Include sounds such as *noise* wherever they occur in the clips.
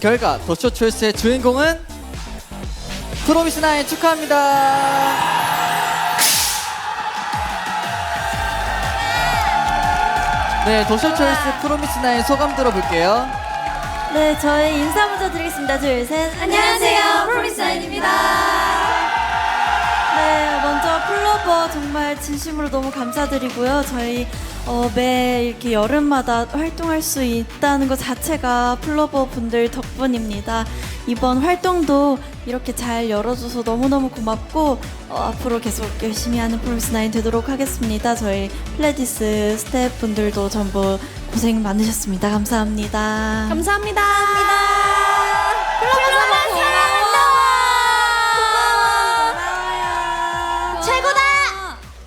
결과 더쇼 초이스의 주인공은 프로미스나인 축하합니다. 네, 더쇼 초이스 프로미스나인 소감 들어볼게요. 네, 저희 인사 먼저 드리겠습니다. 둘, 셋. 안녕하세요, 프로미스나인입니다. 네, 먼저 플로버 정말 진심으로 너무 감사드리고요. 저희 어, 매 이렇게 여름마다 활동할 수 있다는 것 자체가 플로버 분들 덕분입니다. 이번 활동도 이렇게 잘 열어줘서 너무너무 고맙고 어, 앞으로 계속 열심히 하는 프로미스나인 되도록 하겠습니다. 저희 플레디스 스태프분들도 전부 고생 많으셨습니다. 감사합니다. 감사합니다. 플로버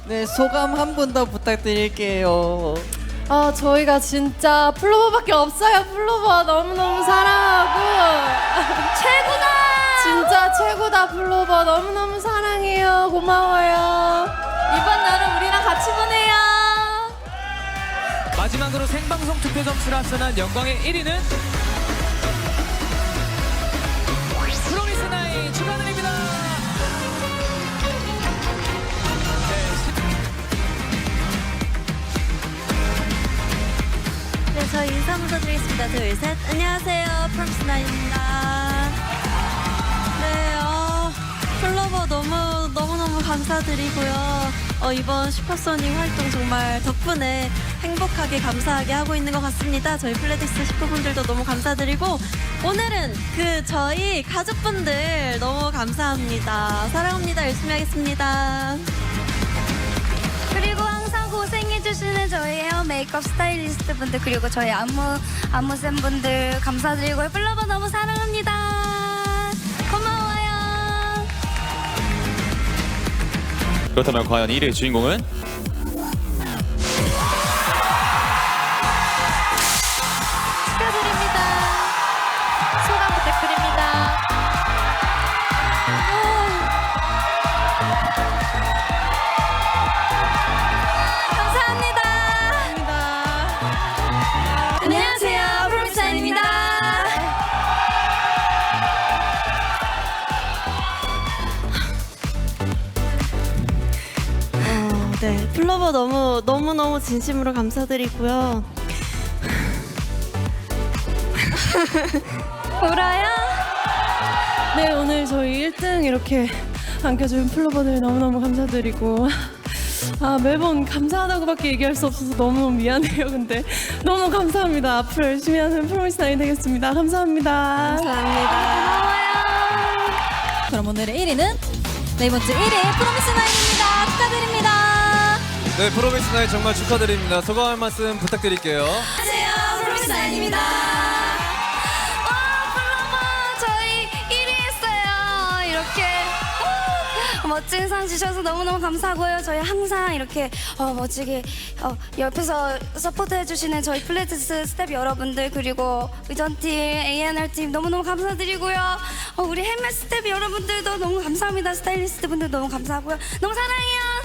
네, 소감 한분더 부탁드릴게요. 아 저희가 진짜 플로버밖에 없어요. 플로버 너무너무 사랑하고 *laughs* 최고다. 진짜 최고다 플로버 너무너무 사랑해요. 고마워요. 이번 여름 우리랑 같이 보내요. 마지막으로 생방송 투표 점수를 합산한 영광의 1위는 드리겠습니다. 둘, 셋. 안녕하세요. 프롬스나입니다. 네, 어, 플로버 너무, 너무너무 감사드리고요. 어, 이번 슈퍼소닉 활동 정말 덕분에 행복하게 감사하게 하고 있는 것 같습니다. 저희 플레디스 슈퍼분들도 너무 감사드리고, 오늘은 그 저희 가족분들 너무 감사합니다. 사랑합니다. 열심히 하겠습니다. 메이크업 스타일리스트 분들 그리고 저희 안무 안무쌤 분들 감사드리고요. 플로버 너무 사랑합니다. 고마워요. 그렇다면 과연 1위의 주인공은? 네, 플로버 너무 너무 너무 진심으로 감사드리고요. *laughs* 울어요? 네 오늘 저희 1등 이렇게 안겨준 플로버들 너무너무 감사드리고 아 매번 감사하다고밖에 얘기할 수 없어서 너무너무 미안해요. 근데 너무 감사합니다. 앞으로 열심히 하는 프로미스나인 되겠습니다. 감사합니다. 그럼 오늘의 1위는 네 번째 1위 프로미스 나인입니다. 축하드립니다. 네, 프로미스나인 정말 축하드립니다. 소감 한 말씀 부탁드릴게요. 안녕하세요, 프로미스나인입니다. 와, 플로버 저희 1위 했어요. 이렇게 오, 멋진 상 주셔서 너무너무 감사하고요. 저희 항상 이렇게 어, 멋지게 어, 옆에서 서포트 해주시는 저희 플레이트스 스텝 여러분들 그리고 의전팀, A&R 팀 너무너무 감사드리고요. 어, 우리 헬멧 스텝 여러분들도 너무 감사합니다. 스타일리스트 분들 너무 감사하고요. 너무 사랑해요.